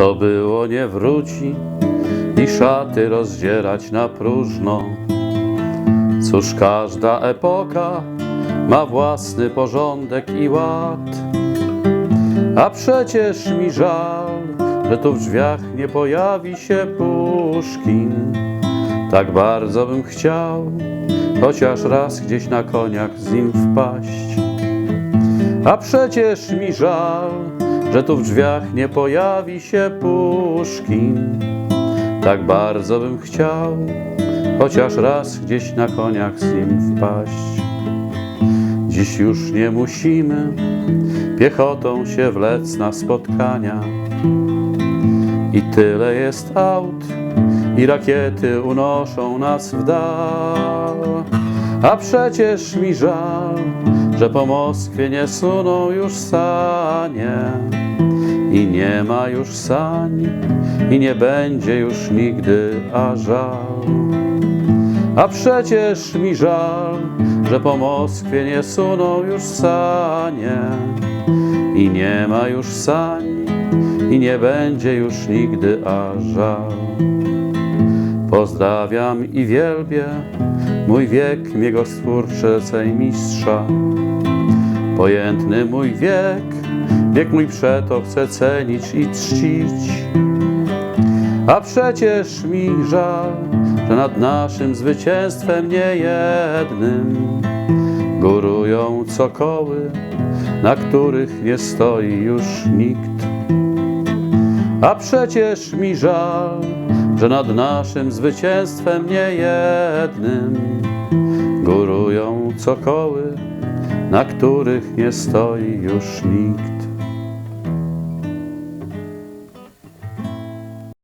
Co było nie wróci i szaty rozdzierać na próżno. Cóż każda epoka ma własny porządek i ład. A przecież mi żal, że tu w drzwiach nie pojawi się Puszkin. Tak bardzo bym chciał, chociaż raz gdzieś na koniach z nim wpaść. A przecież mi żal, że tu w drzwiach nie pojawi się Puszkin. Tak bardzo bym chciał, chociaż raz gdzieś na koniach z nim wpaść. Dziś już nie musimy piechotą się wlec na spotkania. I tyle jest aut, i rakiety unoszą nas w dal. A przecież mi żal, że po Moskwie nie suną już sanie. I nie ma już sań, i nie będzie już nigdy, a żal. A przecież mi żal, że po Moskwie nie suną już sanie. I nie ma już sań, i nie będzie już nigdy, a żal. Pozdrawiam i wielbię mój wiek, miego stwórczycej mistrza. Pojętny mój wiek, wiek mój przeto chcę cenić i czcić. A przecież mi żal, że nad naszym zwycięstwem niejednym górują cokoły, na których nie stoi już nikt. A przecież mi żal, że nad naszym zwycięstwem niejednym górują cokoły, na których nie stoi już nikt.